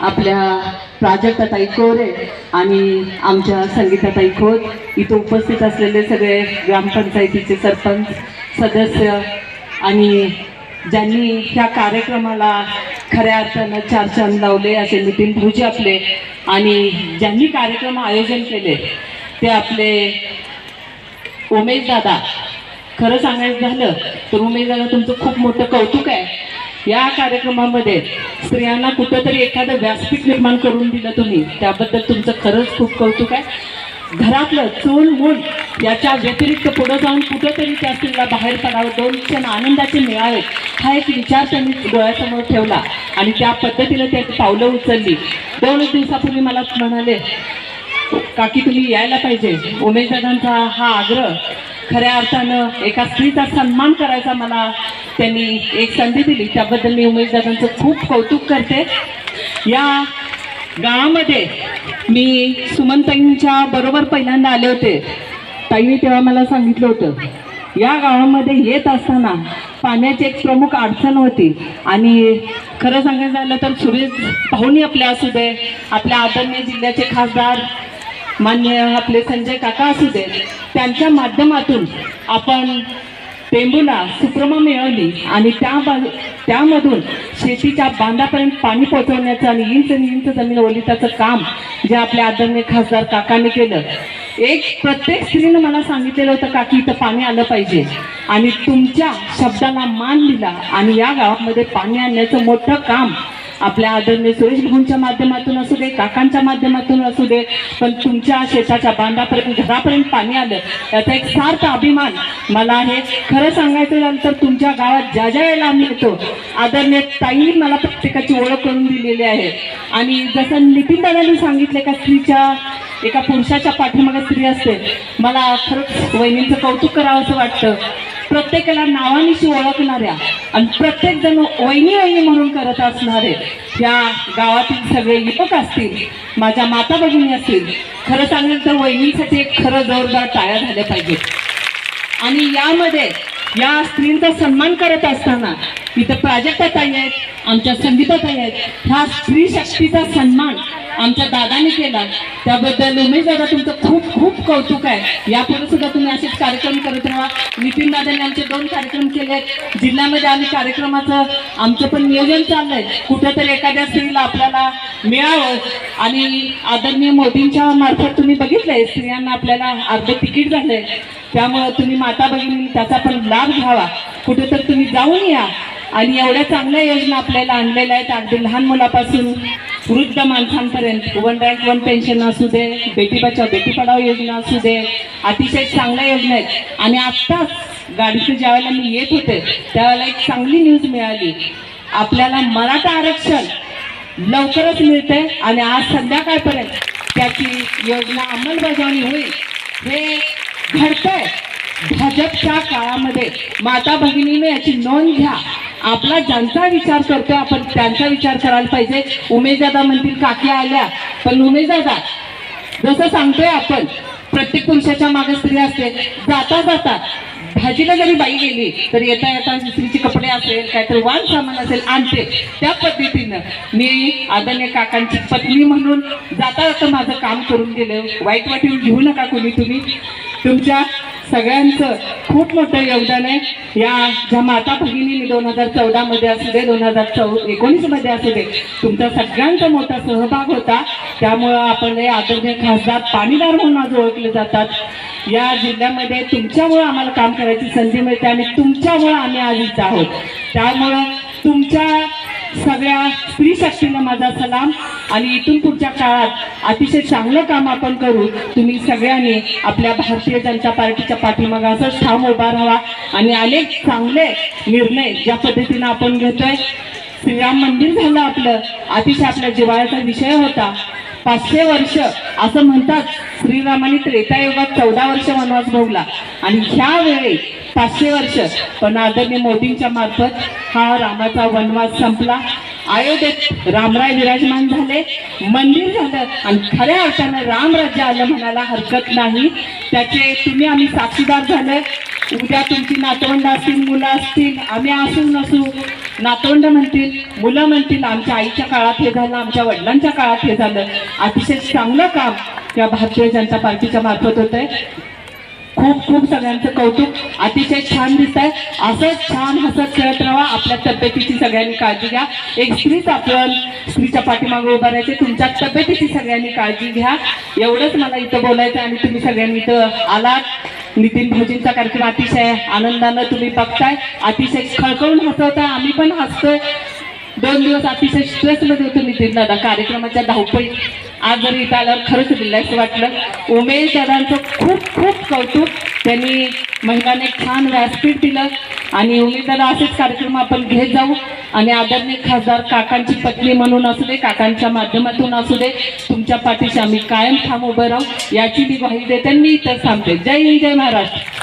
आपल्या प्राजक्ताताई कोरे आणि आमच्या संगीताताई खोत. इथं उपस्थित असलेले सगळे ग्रामपंचायतीचे सरपंच सदस्य आणि ज्यांनी ह्या कार्यक्रमाला खऱ्या अर्थानं चार चांद लावले असे नितीन भाऊजी आपले आणि ज्यांनी कार्यक्रम आयोजन केले ते आपले उमेश दादा. खरं सांगायचं झालं तर उमेश दादा तुमचं खूप मोठं कौतुक आहे. या कार्यक्रमामध्ये स्त्रियांना कुठंतरी एखादं व्यासपीठ निर्माण करून दिलं तुम्ही त्याबद्दल तुमचं खरंच खूप कौतुक आहे. घरातलं चूल मूल याच्या व्यतिरिक्त पुढं जाऊन कुठंतरी त्या स्त्रीला बाहेर पडावं दोन क्षण आनंदाचे मिळावे हा एक विचार त्यांनी डोळ्यासमोर ठेवला आणि त्या पद्धतीनं त्याची पावलं उचलली. दोन दिवसापूर्वी मला म्हणाले काकी तुम्ही यायला पाहिजे. उमेश दादांचा हा आग्रह खऱ्या अर्थानं एका स्त्रीचा सन्मान करायचा मला त्यांनी एक संधी दिली. त्याबद्दल मी उमेशदादांचं खूप कौतुक करते. या गावामध्ये मी सुमनताईंच्या बरोबर पहिल्यांदा आले होते. ताईने तेव्हा मला सांगितलं होतं या गावामध्ये येत असताना पाण्याची एक प्रमुख अडचण होती आणि खरं सांगायचं झालं तर सुरेश पाहुणे आपल्या असू दे आपल्या आदरणीय जिल्ह्याचे खासदार मान्य आपले संजय काका असू दे त्यांच्या माध्यमातून आपण टेंबूला सुप्रमा मिळवली आणि त्या त्यामधून शेतीच्या बांधापर्यंत पाणी पोहोचवण्याचं आणि इंच इंच जमीन ओलिताचं काम जे आपल्या आदरणीय खासदार काकांनी केलं. एक प्रत्येक स्त्रीनं मला सांगितलेलं होतं काकी इथं पाणी आलं पाहिजे. आणि तुमच्या शब्दाला मान दिला आणि या गावामध्ये पाणी आणण्याचं मोठं काम आपल्या आदरणीय सुरेश भाऊंच्या माध्यमातून असू दे काकांच्या माध्यमातून असू दे पण तुमच्या शेताच्या बांधापर्यंत घरापर्यंत पाणी आलं याचा एक सार्थ अभिमान. मला आहे खरं सांगायचं झालं तर तुमच्या गावात ज्या ज्या वेळेला आम्ही येतो आदरणीय ताईंनी मला प्रत्येकाची ओळख करून दिलेली आहे. आणि जसं नितीन दादांनी सांगितलं का स्त्रीच्या एका पुरुषाच्या पाठीमागे स्त्री असते. मला खरंच वहिनींचं कौतुक करावं असं वाटतं. प्रत्येकाला नावानिशी ओळखणाऱ्या आणि प्रत्येक जण वहिनी वहिनी म्हणून करत असणारे या गावातील सगळे युवक असतील माझ्या माता भगिनी असतील खरं सांगेल तर वहिनींसाठी एक खरं जोरदार टाळ्या झाल्या पाहिजेत. आणि यामध्ये या स्त्रींचा सन्मान करत असताना इथं प्राजक्ता ताई आहेत आमच्या संगीता ताई आहेत. ह्या स्त्री शक्तीचा सन्मान आमच्या दादाने केला. त्याबद्दल उमेश दादा तुमचं खूप खूप कौतुक आहे. यापुढे सुद्धा तुम्ही असेच कार्यक्रम करत राहा. नितीन दादाने आमचे दोन कार्यक्रम केले आहेत. जिल्ह्यामध्ये आम्ही कार्यक्रमाचं आमचं पण नियोजन चाललंय. कुठेतरी एखाद्या स्त्रीला आपल्याला मिळावं. आणि आदरणीय मोदींच्या मार्फत तुम्ही बघितलंय स्त्रियांना आपल्याला अर्ध तिकीट झालंय. त्यामुळं तुम्ही माता भगिनी त्याचा पण लाभ घ्यावा. कुठेतरी तुम्ही जाऊन या. आणि एवढ्या चांगल्या योजना आपल्याला आणलेल्या आहेत. अगदी लहान मुलापासून वृद्ध माणसांपर्यंत. वन रँक वन पेन्शन असू दे बेटी बचाव बेटी पढाव योजना असू दे अतिशय चांगल्या योजना आहेत. आणि आत्ताच गाडीचं ज्यावेळेला मी येत होते त्यावेळेला एक चांगली न्यूज मिळाली. आपल्याला मराठा आरक्षण लवकरच मिळते आणि आज संध्याकाळपर्यंत त्याची योजना अंमलबजावणी होईल. हे घडतंय. भाजपच्या काळामध्ये माता भगिनीने याची नोंद घ्या. आपला ज्यांचा विचार करतोय आपण त्यांचा विचार करायला पाहिजे. उमेशदादा म्हणतील काकी आल्या. पण उमेदादा जसं सांगतोय आपण प्रत्येक पुरुषाच्या मागे स्त्री असते. जाता जाता भाजीला जरी बाई गेली तर येता येता स्त्रीचे कपडे असेल काहीतरी वाण सामान असेल आणते. त्या पद्धतीनं मी आदरणीय काकांची पत्नी म्हणून जाता जाता माझं काम करून गेलं वाईट वाटीवर घेऊ नका कोणी तुम्ही. तुमच्या सगळ्यांचं खूप मोठं योगदान आहे. या ज्या माता भगिनी दोन हजार चौदामध्ये असू दे दोन हजार चौ एकोणीसमध्ये असू दे तुमचा सगळ्यांचा मोठा सहभाग होता. त्यामुळं आपण हे आदरणीय खासदार पाणीदार म्हणून आज ओळखले जातात. या जिल्ह्यामध्ये तुमच्यामुळं आम्हाला काम करायची संधी मिळते आणि तुमच्यामुळं आम्ही आज इथं आहोत. त्यामुळं तुमच्या सगळ्या स्त्री शक्तींना माझा सलाम. आणि इथून पुढच्या काळात अतिशय चांगलं काम आपण करू. तुम्ही सगळ्यांनी आपल्या भारतीय जनता पार्टीच्या पाठीमागं असंच ठाम उभा राहा. आणि अनेक चांगले निर्णय ज्या पद्धतीनं आपण घेतोय. श्रीराम मंदिर झालं आपलं. अतिशय आपल्या जिवाळ्याचा विषय होता. पाचशे वर्ष असं म्हणतात. श्रीरामाने त्रेतायुगात चौदा वर्ष वनवास भोगला. आणि ह्या वेळी पाचशे वर्ष पण आदरणीय मोदींच्या मार्फत हा रामाचा वनवास संपला. अयोध्येत रामराय विराजमान झाले. मंदिर झालं आणि खऱ्या अर्थानं रामराज्य आलं म्हणायला हरकत नाही. त्याचे तुम्ही आम्ही साक्षीदार झालं उद्या तुमची नातवंड असतील मुलं असतील आम्ही असू नसू. नातवंड म्हणतील मुलं म्हणतील आमच्या आईच्या काळात हे झालं आमच्या वडिलांच्या काळात हे झालं. अतिशय चांगलं काम या भारतीय जनता पार्टीच्या मार्फत होत आहे खूप खूप सगळ्यांचं कौतुक अतिशय छान दिसत आहे असंच छान हसत खेळत राहा आपल्या तब्येतीची सगळ्यांनी काळजी घ्या. एक स्त्रीच आपण स्त्रीच्या पाठीमागे उभं राहायचे तुमच्या तब्येतीची सगळ्यांनी काळजी घ्या. एवढंच मला इथं बोलायचं आहे आणि तुम्ही सगळ्यांनी इथं आलात. नितीन भाऊजींचा कार्यक्रम अतिशय आनंदानं तुम्ही बघताय. अतिशय खळखळून हसवताय. आम्ही पण हसतोय. दोन दिवस अतिशय स्ट्रेसमध्ये होतो नितीन दादा. कार्यक्रमाच्या धावपळी आज जरी इथं आल्यावर खरंच रिलॅक्स वाटलं. उमेश दादांचं खूप खूप कौतुक. त्यांनी महिलाने छान व्यासपीठ दिलं. आणि उमेश असेच कार्यक्रम आपण घेत जाऊ. आणि आदरणीय खासदार काकांची पत्नी म्हणून असू दे काकांच्या माध्यमातून असू दे तुमच्या पाठीशी आम्ही कायम थांब उभं राहू. याची मी ग्वाही देते मी इथं थांबते. जय हिंद जय महाराष्ट्र.